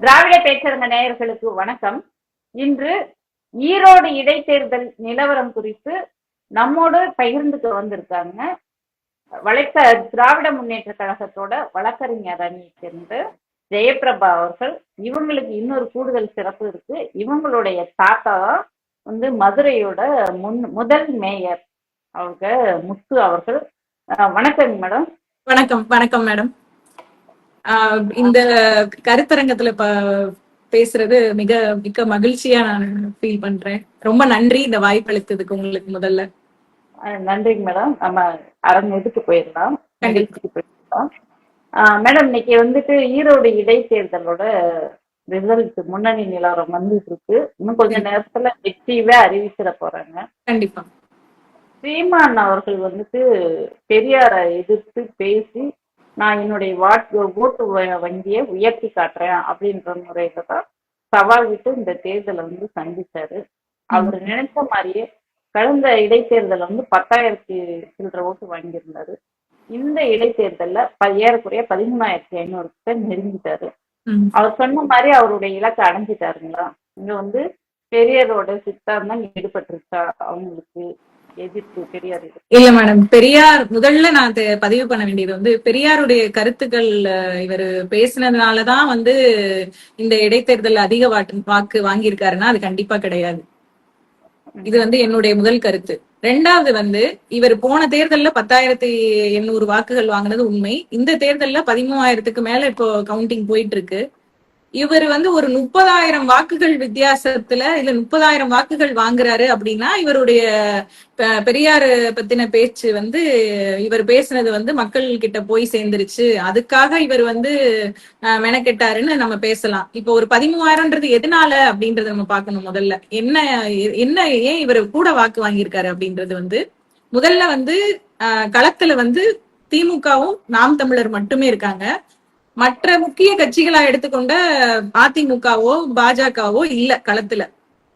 திராவிட பேச்சரங்க நேயர்களுக்கு வணக்கம். இன்று ஈரோடு இடைத்தேர்தல் நிலவரம் குறித்து நம்மோடு பகிர்ந்துக்க வந்திருக்காங்க. வழக்க திராவிட முன்னேற்ற கழகத்தோட வழக்கறிஞர் அணியை சேர்ந்து ஜெயபிரபா அவர்கள். இவங்களுக்கு இன்னொரு கூடுதல் சிறப்பு இருக்கு. இவங்களுடைய தாத்தா வந்து மதுரையோட முன் முதல் மேயர். அவங்க முத்து அவர்கள். வணக்கம் மேடம். வணக்கம் வணக்கம் மேடம். இந்த கருத்தரங்கத்துல பேசுறது மிக மிக மகிழ்ச்சியா நான் ஃபீல் பண்றேன். ரொம்ப நன்றி இந்த வாய்ப்பு அளித்ததுக்கு உங்களுக்கு முதல்ல. நன்றிங்க மேடம். நம்ம அரங்க இதுக்கு போயிடலாம். போயிடலாம். மேடம் இன்னைக்கு வந்துட்டு ஈரோடு இடைத்தேர்தலோட ரிசல்ட் முன்னணி நிலவரம் வந்துட்டு இருக்கு. இன்னும் கொஞ்ச நேரத்துல வெற்றியவே அறிவிச்சிட போறாங்க. கண்டிப்பா. சீமான் அவர்கள் வந்துட்டு பெரியாரை எதிர்த்து பேசி நான் என்னுடைய வாட் ஓட்டு வங்கியை உயர்த்தி காட்டுறேன் அப்படின்ற முறையில தான் சவால் விட்டு இந்த தேர்தலை வந்து சந்திச்சாரு. அவர் நினைச்ச மாதிரியே கடந்த இடைத்தேர்தல்ல வந்து பத்தாயிரத்தி சில்லற ஓட்டு வாங்கியிருந்தாரு. இந்த இடைத்தேர்தல்ல ஏறக்குறைய பதிமூணாயிரத்தி ஐநூறு பேர் நெருங்கிட்டாரு. அவர் சொன்ன மாதிரி அவருடைய இலக்கை அடைஞ்சிட்டாருங்களா? இங்க வந்து பெரியாரோட சித்தாந்தம் ஈடுபட்டுருச்சா அவங்களுக்கு? எதிர்ப்பு பெரியார் இல்ல மேடம் பெரியார் முதல்ல நான் பதிவு பண்ண வேண்டியது வந்து பெரியாருடைய கருத்துக்கள் இவர் பேசினதுனாலதான் வந்து இந்த இடைத்தேர்தல் அதிக வாட்டு வாக்கு வாங்கியிருக்காருன்னா அது கண்டிப்பா கிடையாது. இது வந்து என்னுடைய முதல் கருத்து. ரெண்டாவது வந்து இவர் போன தேர்தல்ல பத்தாயிரத்தி எண்ணூறு வாக்குகள் வாங்கினது உண்மை. இந்த தேர்தல்ல பதிமூவாயிரத்துக்கு மேல இப்போ கவுண்டிங் போயிட்டு இருக்கு. இவர் வந்து ஒரு முப்பதாயிரம் வாக்குகள் வித்தியாசத்துல இல்ல முப்பதாயிரம் வாக்குகள் வாங்குறாரு அப்படின்னா இவருடைய பெ- பெரியாரு பத்தின பேச்சு வந்து இவர் பேசுனது வந்து மக்கள் கிட்ட போய் சேர்ந்துருச்சு. அதுக்காக இவர் வந்து அஹ், மெனக்கெட்டாருன்னு நம்ம பேசலாம். இப்போ ஒரு பதிமூவாயிரம்ன்றது எதனால அப்படின்றத நம்ம பார்க்கணும் முதல்ல. என்ன என்ன ஏன் இவர் கூட வாக்கு வாங்கியிருக்காரு அப்படின்றது வந்து முதல்ல வந்து அஹ், களத்துல வந்து திமுகவும் நாம் தமிழர் மட்டுமே இருக்காங்க. மற்ற முக்கிய கட்சிகளா எடுத்துக்கொண்ட அதிமுகவோ பாஜகவோ இல்ல களத்துல.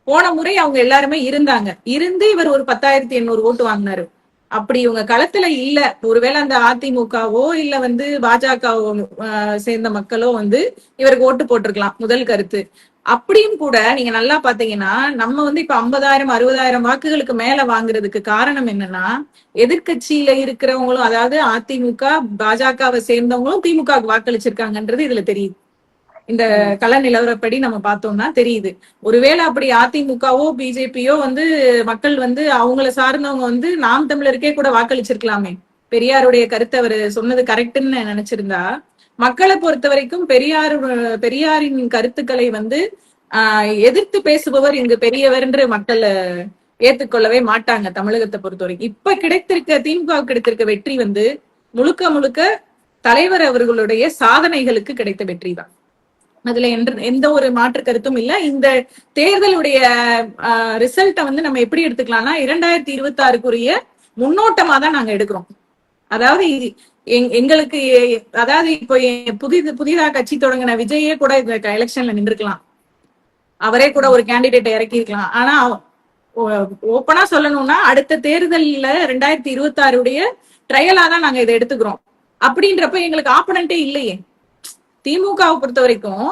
போன முறை அவங்க எல்லாருமே இருந்தாங்க. இருந்து இவர் ஒரு பத்தாயிரத்தி எண்ணூறு ஓட்டு வாங்கினாரு. அப்படி இவங்க களத்துல இல்ல. ஒருவேளை அந்த அதிமுகவோ இல்ல வந்து பாஜகவோ ஆஹ், சேர்ந்த மக்களோ வந்து இவருக்கு ஓட்டு போட்டிருக்கலாம். முதல் கருத்து. அப்படியும் கூட நீங்க நல்லா பாத்தீங்கன்னா நம்ம வந்து இப்ப ஐம்பதாயிரம் அறுபதாயிரம் வாக்குகளுக்கு மேல வாங்குறதுக்கு காரணம் என்னன்னா எதிர்க்கட்சியில இருக்கிறவங்களும் அதாவது அதிமுக பாஜகவை சேர்ந்தவங்களும் திமுக க்கு வாக்களிச்சிருக்காங்கன்றது இதுல தெரியுது. இந்த கள நிலவரப்படி நம்ம பார்த்தோம்னா தெரியுது. ஒருவேளை அப்படி அதிமுகவோ பிஜேபியோ வந்து மக்கள் வந்து அவங்கள சார்ந்தவங்க வந்து நாம் தமிழருக்கே கூட வாக்களிச்சிருக்கலாமே. பெரியாருடைய கருத்தை அவர் சொன்னது கரெக்ட்னு நினைச்சிருந்தா மக்களை பொறுத்த வரைக்கும் பெரியார் பெரியாரின் கருத்துக்களை வந்து ஆஹ் எதிர்த்து பேசுபவர் இங்கு பெரியவர்ன்று மக்கள் ஏத்துக்கொள்ளவே மாட்டாங்க தமிழகத்தை பொறுத்த வரைக்கும். இப்ப கிடைத்திருக்க திமுக கிடைத்திருக்க வெற்றி வந்து முழுக்க முழுக்க தலைவர் அவர்களுடைய சாதனைகளுக்கு கிடைத்த வெற்றி தான். அதுல என்று எந்த ஒரு மாற்று கருத்தும் இல்ல. இந்த தேர்தலுடைய ரிசல்ட்டை வந்து நம்ம எப்படி எடுத்துக்கலாம்னா இரண்டாயிரத்தி இருபத்தி ஆறுக்குரிய முன்னோட்டமா தான் நாங்க எடுக்கிறோம். அதாவது எங்களுக்கு அதாவது இப்போ புதிது புதிதா கட்சி தொடங்கின விஜயே கூட இந்த எலெக்ஷன்ல நின்றுக்கலாம் அவரே கூட ஒரு கேண்டிடேட்டை இறக்கி இருக்கலாம் ஆனா ஓப்பனா சொல்லணும்னா அடுத்த தேர்தல்ல ரெண்டாயிரத்தி இருபத்தி ஆறுடைய ட்ரையலா தான் நாங்க இதை எடுத்துக்கிறோம். அப்படின்றப்ப எங்களுக்கு ஆப்பனண்டே இல்லையே. திமுகவை பொறுத்த வரைக்கும்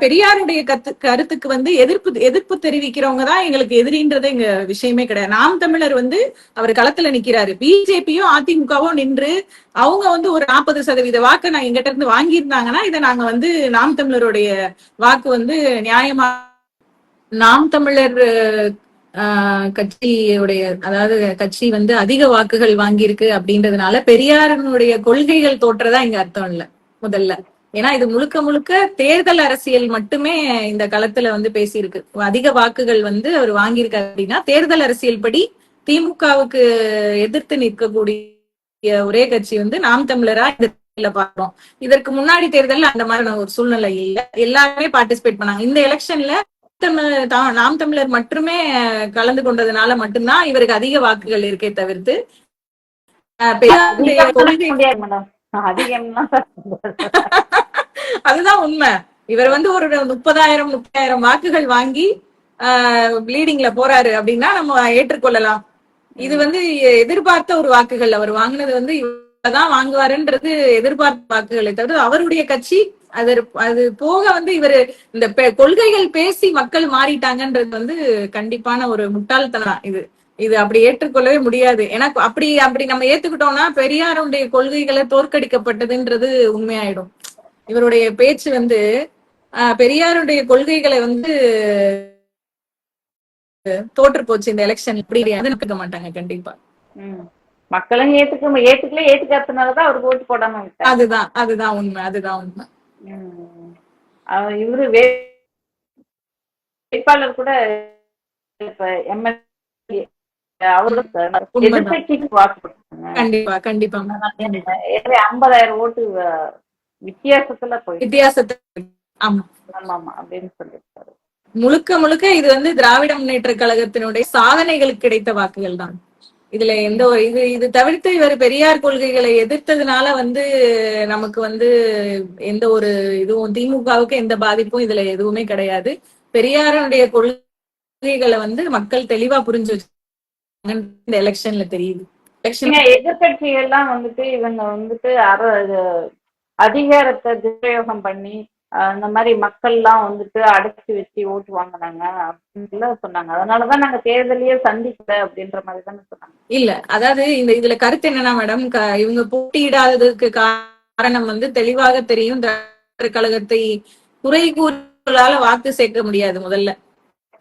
பெரியாருடைய கத்து கருத்துக்கு வந்து எதிர்ப்பு எதிர்ப்பு தெரிவிக்கிறவங்க தான் எங்களுக்கு எதிரின்றது எங்க விஷயமே கிடையாது. நாம் தமிழர் வந்து அவர் களத்துல நிக்கிறாரு. பிஜேபியும் அதிமுகவும் நின்று அவங்க வந்து ஒரு நாற்பது சதவீத வாக்கு நான் எங்கிட்ட இருந்து வாங்கியிருந்தாங்கன்னா இதை நாங்க வந்து நாம் தமிழருடைய வாக்கு வந்து நியாயமா நாம் தமிழர் ஆஹ், கட்சியுடைய அதாவது கட்சி வந்து அதிக வாக்குகள் வாங்கியிருக்கு அப்படின்றதுனால பெரியாரனுடைய கொள்கைகள் தோற்றதா இங்க அர்த்தம் இல்ல முதல்ல. ஏன்னா இது முழுக்க முழுக்க தேர்தல் அரசியல் மட்டுமே இந்த களத்துல வந்து பேசியிருக்கு. அதிக வாக்குகள் வந்து அவர் வாங்கியிருக்காரு அப்படின்னா தேர்தல் அரசியல் படி திமுகவுக்கு எதிர்த்து நிற்கக்கூடிய ஒரே கட்சி வந்து நாம் தமிழரா பாக்குறோம் இதற்கு முன்னாடி தேர்தல்ல அந்த மாதிரி ஒரு சூழ்நிலை இல்ல. எல்லாருமே பார்ட்டிசிபேட் பண்ணாங்க. இந்த எலெக்ஷன்ல தமிழர் நாம் தமிழர் மட்டுமே கலந்து கொண்டதுனால மட்டும்தான் இவருக்கு அதிக வாக்குகள் இருக்கே தவிர்த்து அதுதான் உண்மை. இவர் வந்து ஒரு முப்பதாயிரம் முப்பதாயிரம் வாக்குகள் வாங்கி லீடிங்ல போறாரு அப்படின்னா நம்ம ஏற்றுக்கொள்ளலாம். இது வந்து எதிர்பார்த்த ஒரு வாக்குகள். அவர் வாங்கினது வந்து இவ்வளவுதான் வாங்குவாருன்றது எதிர்பார்த்த வாக்குகளை. தவிர அவருடைய கட்சி அது அது போக வந்து இவரு இந்த கொள்கைகள் பேசி மக்கள் மாறிட்டாங்கன்றது வந்து கண்டிப்பான ஒரு முட்டாள்தனம் இது. இது அப்படி ஏற்றுக்கொள்ளவே முடியாது. ஏன்னா அப்படி அப்படி நம்ம ஏத்துக்கிட்டோம்னா பெரியாருடைய கொள்கைகளை தோற்கடிக்கப்பட்டதுன்றது உண்மையாயிடும். இவருடைய பேச்சு வந்து பெரியாருடைய கொள்கைகளை வந்து தோற்று போச்சு இந்த எலெக்ஷன் இப்படி இருக்க மாட்டாங்க கண்டிப்பா. மக்களும் ஏத்துக்க ஏத்துக்கல ஏத்துக்காததுனாலதான் அவருக்கு ஓட்டு போடாம அதுதான் அதுதான் உண்மை அதுதான் உண்மை. இவரு வேட்பாளர் கூட இப்ப எம்எல்ஏ கண்டிப்பா கண்டிப்பா. ஏற்கனவே ஐம்பதாயிரம் ஓட்டு அஹ், வித்தியாசத்துல போயிட்டு வித்தியாசத்தை ஆமா. ஆமா ஆமா அப்படின்னு சொல்லியிருக்காரு. முழுக்க முழுக்க இது வந்து திராவிட முன்னேற்ற கழகத்தினுடைய சாதனைகளுக்கு கிடைத்த வாக்குகள் தான். இதுல எந்த ஒரு இது இது தவிர்த்து இவர் பெரியார் கொள்கைகளை எதிர்த்ததுனால வந்து நமக்கு வந்து எந்த ஒரு இதுவும் திமுகவுக்கு எந்த பாதிப்பும் இதுல எதுவுமே கிடையாது. பெரியாருடைய கொள்கைகளை வந்து மக்கள் தெளிவா புரிஞ்சு வச்சு இந்த எலெக்ஷன்ல தெரியுது. எதிர்க்கட்சிகள்லாம் வந்துட்டு இவங்க வந்துட்டு அதிகாரத்தை துஷ்பிரயோகம் பண்ணி இந்த மாதிரி மக்கள்லாம் வந்துட்டு அடைச்சி வச்சு ஓட்டு வாங்கினாங்க அப்படின்னு சொன்னாங்க. அதனாலதான் நாங்க தேர்தலையே சந்திக்கல அப்படின்ற மாதிரி தானே சொன்னாங்க. இல்ல அதாவது இந்த இதுல கருத்து என்னன்னா மேடம் இவங்க போட்டியிடாததுக்கு காரணம் வந்து தெளிவாக தெரியும் கழகத்தை குறை கூறலால வாக்கு சேர்க்க முடியாது முதல்ல.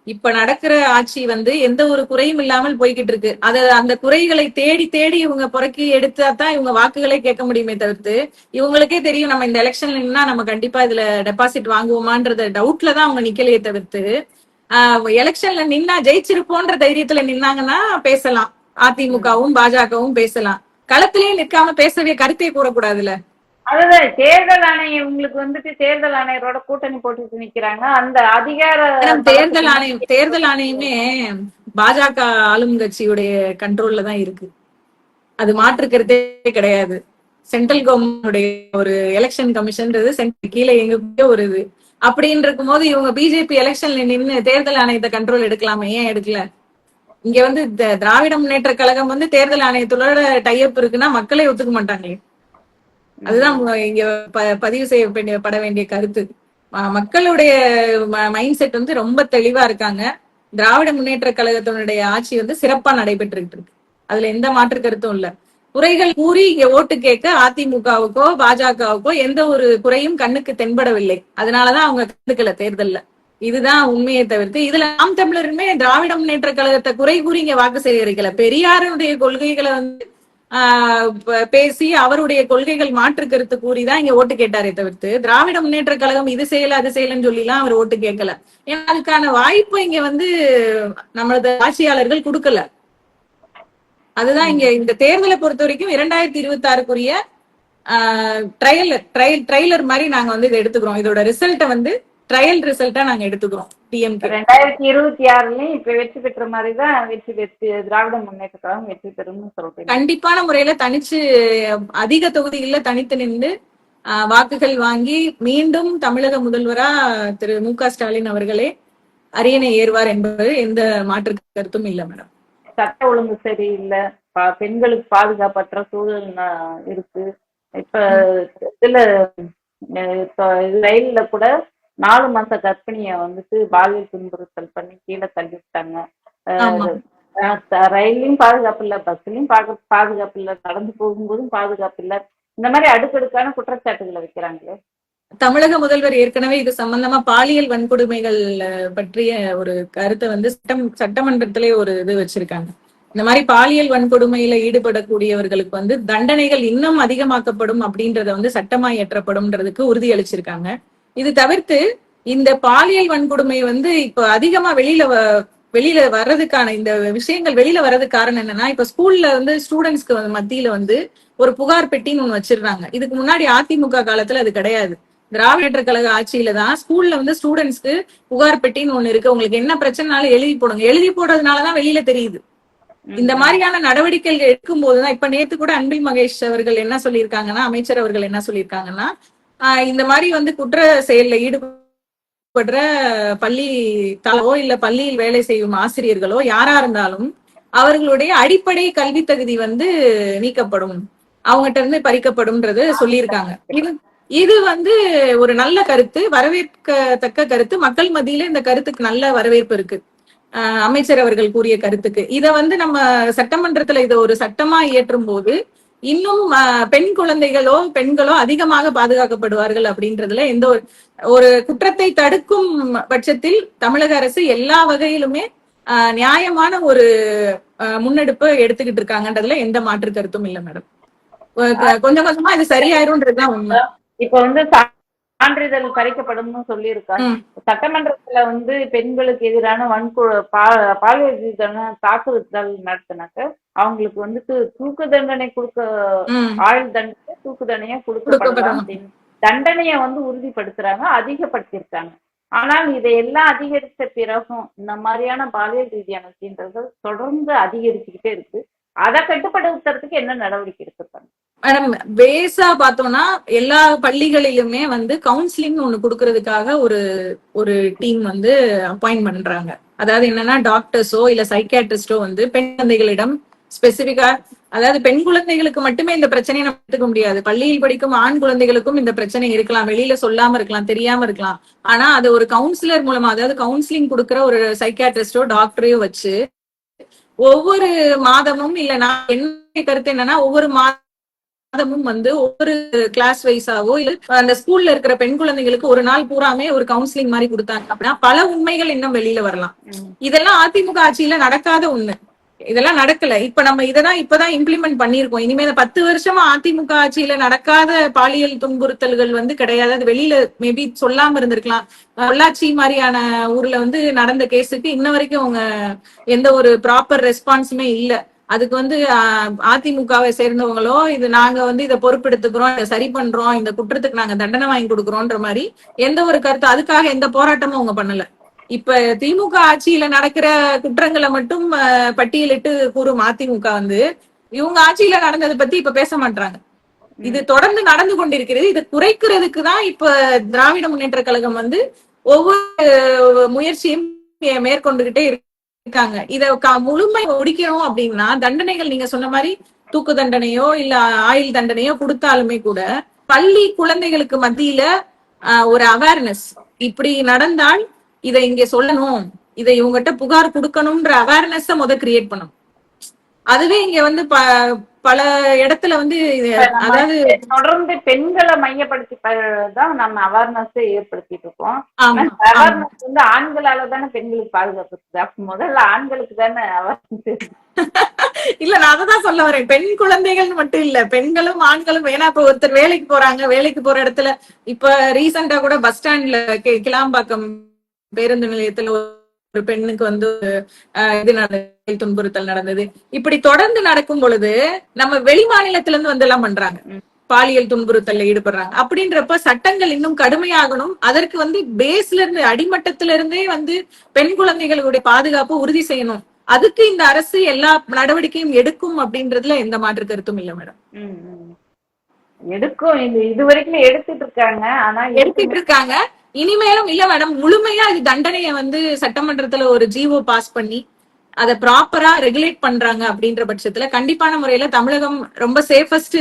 இப்ப நடக்கிற ஆட்சி வந்து எந்த ஒரு குறையும் இல்லாமல் போய்கிட்டு இருக்கு. அதை அந்த குறைகளை தேடி தேடி இவங்க புறக்கி எடுத்தா தான் இவங்க வாக்குகளே கேட்க முடியுமே தவிர்த்து இவங்களுக்கே தெரியும் நம்ம இந்த எலெக்ஷன்ல நின்னா நம்ம கண்டிப்பா இதுல டெபாசிட் வாங்குவோமான்றத டவுட்ல தான் அவங்க நிக்கலையே தவிர்த்து எலெக்ஷன்ல நின்னா ஜெயிச்சிருப்போன்ற தைரியத்துல நின்னாங்கன்னா பேசலாம். அதிமுகவும் பாஜகவும் பேசலாம். களத்திலேயே நிற்காம பேசவே கருத்தே கூறக்கூடாதுல்ல. அதுதான் தேர்தல் ஆணையம் இவங்களுக்கு வந்துட்டு தேர்தல் ஆணையரோட கூட்டணி போட்டுட்டு நிக்கிறாங்க அந்த அதிகார தேர்தல் ஆணையம் தேர்தல் ஆணையமே பாஜக ஆளும் கட்சியுடைய கண்ட்ரோல்ல தான் இருக்கு. அது மாற்றுக்கிறதே கிடையாது. சென்ட்ரல் கவர்மெண்டுடைய ஒரு எலெக்ஷன் கமிஷன்றது சென்ட்ரல் கீழே எங்க ஒரு இது. அப்படின்னு இருக்கும்போது இவங்க பிஜேபி எலெக்ஷன்ல நின்னு தேர்தல் ஆணையத்தை கண்ட்ரோல் எடுக்கலாமே? ஏன் எடுக்கல? இங்க வந்து திராவிட முன்னேற்ற கழகம் வந்து தேர்தல் ஆணையத்தோட டைப் இருக்குன்னா மக்களே ஒத்துக்க மாட்டாங்களே. அதுதான் இங்க பதிவு செய்ய வேண்டிய பட வேண்டிய கருத்து. ம- மக்களுடைய மைண்ட் செட் வந்து ரொம்ப தெளிவா இருக்காங்க. திராவிட முன்னேற்ற கழகத்தினுடைய ஆட்சி வந்து சிறப்பா நடைபெற்றுட்டு இருக்கு அதுல எந்த மாற்று கருத்தும் இல்ல. குறைகள் கூறி இங்க ஓட்டு கேட்க அதிமுகவுக்கோ பாஜகவுக்கோ எந்த ஒரு குறையும் கண்ணுக்கு தென்படவில்லை. அதனாலதான் அவங்க கண்டுக்கல தேர்தல்ல. இதுதான் உண்மையை தவிர்த்து இதுல நாம் தமிழருமே திராவிட முன்னேற்ற கழகத்தை குறை கூறி இங்க வாக்கு சேகரிக்கல. பெரியாருடைய கொள்கைகளை வந்து பேசி அவருடைய கொள்கைகள் மாற்று கருத்து கூறிதான் இங்க ஓட்டு கேட்டாரே தவிர்த்து திராவிட முன்னேற்ற கழகம் இது செய்யல அது செய்யலன்னு சொல்லிலாம் அவர் ஓட்டு கேட்கல. ஏன்னா அதுக்கான வாய்ப்பு இங்க வந்து நம்மளது ஆட்சியாளர்கள் கொடுக்கல. அதுதான் இங்க இந்த தேர்தலை பொறுத்த வரைக்கும் இரண்டாயிரத்தி இருபத்தி ஆறுக்குரிய ட்ரையல் ட்ரையல் ட்ரைலர் மாதிரி நாங்க வந்து இதை எடுத்துக்கிறோம். இதோட ரிசல்ட்டை வந்து ட்ரையல் ரிசல்ட்டா நாங்க எடுத்துக்கிறோம் டிஎம்கே ரெண்டாயிரத்தி இருபத்தி ஆறுலயும் இப்ப வெற்றி பெற்ற மாதிரிதான் வெற்றி பெற்று திராவிட முன்னேற்ற கழகம் வெற்றி பெறும்னு சொல்றீங்க. கண்டிப்பான முறையில தனிச்சு அதிக தொகுதிகளில் தனித்து நின்று வாக்குகள் வாங்கி மீண்டும் தமிழக முதல்வரா திரு மு க ஸ்டாலின் அவர்களே அரியணை ஏறுவார் என்பது எந்த மாற்று கருத்தும் இல்லை மேடம். சட்ட ஒழுங்கு சரியில்லை. பெண்களுக்கு பாதுகாப்பற்ற சூழல் இருக்கு. இப்ப இதுல ரயில்ல கூட நாலு மாச கர்ப்பிணிய வந்துட்டு பாலியல் துன்புறுத்தல் பண்ணி கீழே தள்ளி விட்டாங்க ரயில்லயும் பாதுகாப்பு இல்ல பஸ்லயும் பாது- பாதுகாப்பு இல்ல நடந்து போகும்போதும் பாதுகாப்பு இல்ல. இந்த மாதிரி அடுக்கடுக்கான குற்றச்சாட்டுகளை வைக்கிறாங்களே. தமிழக முதல்வர் ஏற்கனவே இது சம்பந்தமா பாலியல் வன்கொடுமைகள் பற்றிய ஒரு கருத்தை வந்து சட்டம் சட்டமன்றத்திலே ஒரு இது வச்சிருக்காங்க. இந்த மாதிரி பாலியல் வன்கொடுமையில ஈடுபடக்கூடியவர்களுக்கு வந்து தண்டனைகள் இன்னும் அதிகமாக்கப்படும் அப்படின்றத வந்து சட்டமா இயற்றப்படும்ன்றதுக்கு உறுதி அளிச்சிருக்காங்க இது தவிர்த்து இந்த பாலியல் வன்கொடுமை வந்து இப்ப அதிகமா வெளியில வ- வெளியில வர்றதுக்கான இந்த விஷயங்கள் வெளியில வர்றதுக்கு காரணம் என்னன்னா இப்ப ஸ்கூல்ல வந்து ஸ்டூடெண்ட்ஸ்க்கு மத்தியில வந்து ஒரு புகார் பெட்டின்னு ஒண்ணு வச்சிருந்தாங்க இதுக்கு முன்னாடி அதிமுக காலத்துல அது கிடையாது. திராவிடர் கழக ஆட்சியில தான் ஸ்கூல்ல வந்து ஸ்டூடெண்ட்ஸ்க்கு புகார் பெட்டின்னு ஒண்ணு இருக்கு. உங்களுக்கு என்ன பிரச்சனைனாலும் எழுதி போடுங்க. எழுதி போடுறதுனாலதான் வெளியில தெரியுது. இந்த மாதிரியான நடவடிக்கைகள் எடுக்கும் போதுதான் இப்ப நேத்து கூட அன்பில் மகேஷ் அவர்கள் என்ன சொல்லியிருக்காங்கன்னா அமைச்சர் அவர்கள் என்ன சொல்லியிருக்காங்கன்னா இந்த மாதிரி வந்து குற்ற செயல்ல ஈடுபடுற பள்ளி தலவோ இல்ல பள்ளியில் வேலை செய்யும் ஆசிரியர்களோ யாரா இருந்தாலும் அவர்களுடைய அடிப்படை கல்வி தகுதி வந்து நீக்கப்படும். அவங்ககிட்ட இருந்து பறிக்கப்படும்ன்றது சொல்லியிருக்காங்க. இது இது வந்து ஒரு நல்ல கருத்து வரவேற்கத்தக்க கருத்து. மக்கள் மத்தியில இந்த கருத்துக்கு நல்ல வரவேற்பு இருக்கு. அமைச்சர் அவர்கள் கூறிய கருத்துக்கு. இத வந்து நம்ம சட்டமன்றத்துல இத ஒரு சட்டமா இயற்றும் போது இன்னும் ஆஹ் பெண் குழந்தைகளோ பெண்களோ அதிகமாக பாதுகாக்கப்படுவார்கள் அப்படின்றதுல எந்த ஒரு ஒரு குற்றத்தை தடுக்கும் பட்சத்தில் தமிழக அரசு எல்லா வகையிலுமே ஆஹ் நியாயமான ஒரு முன்னெடுப்பு எடுத்துக்கிட்டு இருக்காங்கன்றதுல எந்த மாற்று கருத்தும் இல்ல மேடம். கொஞ்சம் கொஞ்சமா இது சரியாயிரும்ன்றதுதான் உண்மை. இப்ப வந்து சான்றிதழ் பறிக்கப்படும்னு சொல்லியிருக்காங்க ம். சட்டமன்றத்துல வந்து பெண்களுக்கு எதிரான வன்கு பா- பாலியல் ரீதியான தாக்குதல் நடத்தினாக்க அவங்களுக்கு வந்துட்டு தூக்கு தண்டனை கொடுக்க. ஆயுள் தண்டனை தூக்கு தண்டனையா கொடுக்கப்படலாம். அப்படின்னு தண்டனையை வந்து உறுதிப்படுத்துறாங்க அதிகப்படுத்தியிருக்காங்க ஆனால் இதையெல்லாம் அதிகரித்த பிறகும் இந்த மாதிரியான பாலியல் ரீதியான தீண்டல்கள் தொடர்ந்து அதிகரிச்சுக்கிட்டே இருக்கு அதை கட்டுப்படுத்துறதுக்கு என்ன நடவடிக்கை எடுத்திருக்காங்க மேடம் பேஸா பார்த்தோம்னா எல்லா பள்ளிகளிலுமே வந்து கவுன்சிலிங் ஒண்ணு கொடுக்கறதுக்காக ஒரு ஒரு டீம் வந்து அப்பாயிண்ட் பண்றாங்க. அதாவது என்னன்னா டாக்டர்ஸோ இல்ல சைக்கியாட்ரிஸ்டோ வந்து பெண் குழந்தைகளிடம் ஸ்பெசிபிக்கா அதாவது பெண் குழந்தைகளுக்கு மட்டுமே இந்த பிரச்சனையை நம்ம எடுத்துக்க முடியாது. பள்ளியில் படிக்கும் ஆண் குழந்தைகளுக்கும் இந்த பிரச்சனை இருக்கலாம். வெளியில சொல்லாம இருக்கலாம் தெரியாம இருக்கலாம். ஆனா அது ஒரு கவுன்சிலர் மூலமா அதாவது கவுன்சிலிங் கொடுக்குற ஒரு சைக்கியாட்ரிஸ்டோ டாக்டரையோ வச்சு ஒவ்வொரு மாதமும் இல்ல நான் என்ன கருத்து என்னன்னா ஒவ்வொரு மாதமும் வந்து ஒவ்வொரு கிளாஸ் வைஸாவோ இல்ல அந்த ஸ்கூல்ல இருக்கிற பெண் குழந்தைகளுக்கு ஒரு நாள் பூராமே ஒரு கவுன்சிலிங் மாதிரி கொடுத்தாங்க. அப்படின்னா பல உண்மைகள் இன்னும் வெளியில வரலாம். இதெல்லாம் அதிமுக ஆட்சியில நடக்காத ஒண்ணு. இதெல்லாம் நடக்கல. இப்ப நம்ம இததான் இப்பதான் இம்ப்ளிமெண்ட் பண்ணிருக்கோம் இனிமே இந்த பத்து வருஷமா அதிமுக ஆட்சியில நடக்காத பாலியல் துன்புறுத்தல்கள் வந்து கிடையாது. அது வெளியில மேபி சொல்லாம இருந்திருக்கலாம். பொள்ளாச்சி மாதிரியான ஊர்ல வந்து நடந்த கேஸுக்கு இன்ன வரைக்கும் அவங்க எந்த ஒரு ப்ராப்பர் ரெஸ்பான்ஸுமே இல்ல. அதுக்கு வந்து அதிமுகவை சேர்ந்தவங்களோ இது நாங்க வந்து இதை பொறுப்பெடுத்துக்கிறோம் இதை சரி பண்றோம் இந்த குற்றத்துக்கு நாங்க தண்டனை வாங்கி கொடுக்குறோன்ற மாதிரி எந்த ஒரு கருத்து அதுக்காக எந்த போராட்டமும் அவங்க பண்ணல. இப்ப திமுக ஆட்சியில நடக்கிற குற்றங்களை மட்டும் பட்டியலிட்டு கூறும் அதிமுக வந்து இவங்க ஆட்சியில நடந்ததை பத்தி இப்ப பேச மாட்டாங்க இது தொடர்ந்து நடந்து கொண்டிருக்கிறது இதை குறைக்கிறதுக்கு தான் இப்ப திராவிட முன்னேற்ற கழகம் வந்து ஒவ்வொரு முயற்சியும் மேற்கொண்டுகிட்டே இருக்காங்க. இத முழுமை முடிக்கணும் அப்படின்னா தண்டனைகள் நீங்க சொன்ன மாதிரி தூக்கு தண்டனையோ இல்ல ஆயுள் தண்டனையோ கொடுத்தாலுமே கூட பள்ளி குழந்தைகளுக்கு மத்தியில ஆஹ், ஒரு அவேர்னஸ் இப்படி நடந்தால் இதை இங்க சொல்லணும். இதை இவங்ககிட்ட புகார் கொடுக்கணும்ன்ற அவேர்னஸ் முத கிரியேட் பண்ணும் அதுவே இங்க வந்து பல இடத்துல வந்து அதாவது தொடர்ந்து பெண்களை மையப்படுத்தி தான் நம்ம அவேர்னஸ் ஏற்படுத்திட்டு இருக்கோம். அவேர்னஸ் வந்து ஆண்களால தானே பெண்களுக்கு பாதுகாப்பு முதல்ல ஆண்களுக்கு தானே அவேர்னஸ் இல்ல நான் அததான் சொல்ல வரேன். பெண் குழந்தைகள் மட்டும் இல்ல பெண்களும் ஆண்களும் ஏன்னா இப்ப ஒருத்தர் வேலைக்கு போறாங்க வேலைக்கு போற இடத்துல இப்ப ரீசெண்டா கூட பஸ் ஸ்டாண்ட்ல கி- கிளாம்பாக்கம் பேருந்து நிலையத்துல ஒரு பெண்ணுக்கு வந்து இது நடந்தது துன்புறுத்தல் நடந்தது. இப்படி தொடர்ந்து நடக்கும் பொழுது நம்ம வெளி மாநிலத்துல இருந்து வந்து எல்லாம் பண்றாங்க பாலியல் துன்புறுத்தல்ல ஈடுபடுறாங்க. அப்படின்றப்ப சட்டங்கள் இன்னும் கடுமையாகணும். அதற்கு வந்து பேஸ்ல இருந்து அடிமட்டத்துல இருந்தே வந்து பெண் குழந்தைகளுடைய பாதுகாப்பு உறுதி செய்யணும். அதுக்கு இந்த அரசு எல்லா நடவடிக்கையும் எடுக்கும் அப்படின்றதுல எந்த மாற்று கருத்தும் இல்ல மேடம். எடுக்கும். இது இது வரைக்கும் எடுத்துட்டு இருக்காங்க. ஆனா எடுத்துட்டு இருக்காங்க. இனிமேலும் இல்ல மேடம் முழுமையா இது தண்டனையை வந்து சட்டமன்றத்துல ஒரு ஜிஓ பாஸ் பண்ணி அதை ப்ராப்பரா ரெகுலேட் பண்றாங்க அப்படின்ற பட்சத்துல கண்டிப்பான முறையில தமிழகம் ரொம்ப சேஃபஸ்ட்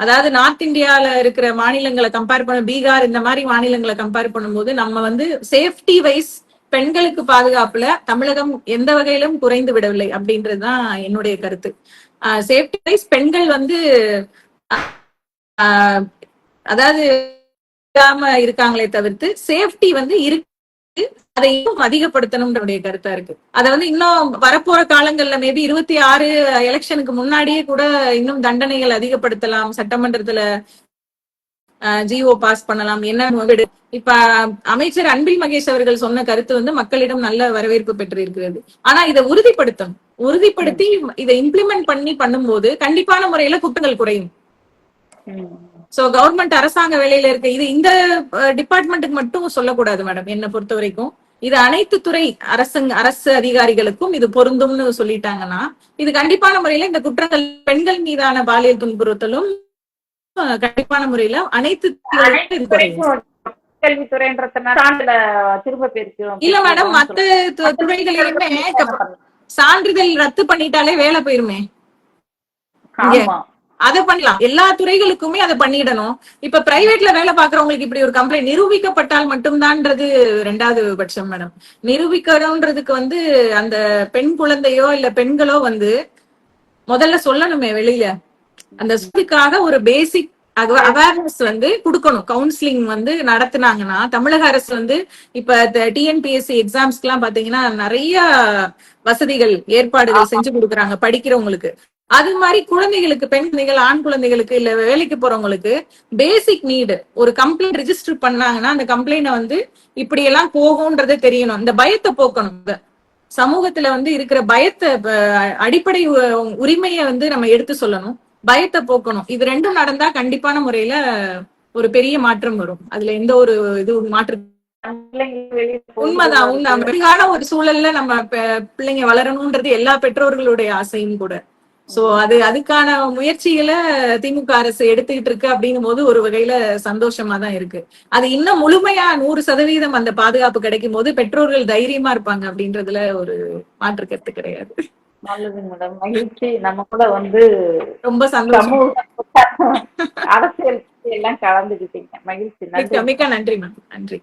அதாவது நார்த் இந்தியால இருக்கிற மாநிலங்களை கம்பேர் பண்ண பீகார் இந்த மாதிரி மாநிலங்களை கம்பேர் பண்ணும்போது நம்ம வந்து சேஃப்டி வைஸ் பெண்களுக்கு பாதுகாப்புல தமிழகம் எந்த வகையிலும் குறைந்து விடவில்லை அப்படின்றதுதான் என்னுடைய கருத்து. சேஃப்டி வைஸ் பெண்கள் வந்து அதாவது இல்லாம இருக்காங்களே தவிர்த்து சேஃப்டி வந்து இருக்கு. அதை இன்னும் அதிகப்படுத்தணும்ன்ற கருத்தா இருக்கு. அத வந்து இன்னும் வரப்போற காலங்கள்ல மேபி இருபத்தி ஆறு எலெக்ஷனுக்கு முன்னாடியே கூட இன்னும் தண்டனைகள் அதிகப்படுத்தலாம். சட்டமன்றத்துல ஜிஓ பாஸ் பண்ணலாம். என்ன இப்ப அமைச்சர் அன்பில் மகேஷ் அவர்கள் சொன்ன கருத்து வந்து மக்களிடம் நல்ல வரவேற்பு பெற்று இருக்கிறது ஆனா இதை உறுதிப்படுத்தணும். உறுதிப்படுத்தி இதை இம்ப்ளிமெண்ட் பண்ணி பண்ணும்போது கண்டிப்பான முறையில குற்றங்கள் குறையும். சோ கவர்மெண்ட் அரசாங்க வேலையில இருக்க இது இந்த டிபார்ட்மெண்ட்டுக்கு மட்டும் சொல்லக்கூடாது மேடம் என்ன பொறுத்த வரைக்கும். இது அனைத்து துறை அரசுங்க அரசு அதிகாரிகளுக்கும் இது பொருந்தும்னு சொல்லிட்டாங்கன்னா இது கண்டிப்பான முறையில இந்த குற்றங்கள் பெண்கள் மீதான பாலியல் துன்புறுத்தலும் கண்டிப்பான முறையில அனைத்து இல்ல மேடம் மத்த து- துறைகளிலுமே க- சான்றிதழ் ரத்து பண்ணிட்டாலே வேலை போயிருமே. அதை பண்ணலாம். எல்லா துறைகளுக்குமே அதை பண்ணிடணும். இப்ப பிரைவேட்ல வேலை பாக்குறவங்களுக்கு இப்படி ஒரு கம்ப்ளைண்ட் நிரூபிக்கப்பட்டால் மட்டும்தான்ன்றது ரெண்டாவது பட்சம் மேடம் நிரூபிக்கணும்ன்றதுக்கு வந்து அந்த பெண் குழந்தையோ இல்ல பெண்களோ வந்து முதல்ல சொல்லணுமே வெளியில. அந்த இதுக்காக ஒரு பேசிக் அவேர்னஸ் வந்து கொடுக்கணும். கவுன்சிலிங் வந்து நடத்துனாங்கன்னா தமிழக அரசு வந்து இப்ப டிஎன்பிஎஸ்சி எக்ஸாம்ஸ்க்கு எல்லாம் பாத்தீங்கன்னா நிறைய வசதிகள் ஏற்பாடுகள் செஞ்சு கொடுக்குறாங்க படிக்கிறவங்களுக்கு. அது மாதிரி குழந்தைகளுக்கு பெண் குழந்தைகள் ஆண் குழந்தைகளுக்கு இல்ல வேலைக்கு போறவங்களுக்கு பேசிக் நீடு ஒரு கம்ப்ளைண்ட் ரெஜிஸ்டர் பண்ணாங்கன்னா அந்த கம்ப்ளைண்ட வந்து இப்படி எல்லாம் போகும்ன்றது தெரியணும். இந்த பயத்தை போக்கணும். சமூகத்துல வந்து இருக்கிற பயத்தை அடிப்படை உரிமையை வந்து நம்ம எடுத்து சொல்லணும். பயத்தை போக்கணும். இது ரெண்டும் நடந்தா கண்டிப்பான முறையில ஒரு பெரிய மாற்றம் வரும். அதுல எந்த ஒரு இது மாற்று உண்மைதான் உண்மை ஒரு சூழல்ல நம்ம பிள்ளைங்க வளரணும்ன்றது எல்லா பெற்றோர்களுடைய ஆசையும் கூட. சோ அது அதுக்கான முயற்சிகளை திமுக அரசு எடுத்துக்கிட்டு இருக்கு அப்படிங்கும் போது ஒரு வகையில சந்தோஷமா தான் இருக்கு. அது இன்னும் முழுமையா நூறு சதவீதம் அந்த பாதுகாப்பு கிடைக்கும் போது பெற்றோர்கள் தைரியமா இருப்பாங்க அப்படின்றதுல ஒரு மாற்று கருத்து கிடையாது. நல்லது மேடம். மகிழ்ச்சி. நம்ம கூட வந்து ரொம்ப சந்தோஷம். அரசியல் எல்லாம் கலந்துக்கிட்டீங்க மகிழ்ச்சி. மிக்க நன்றி மேம். நன்றி.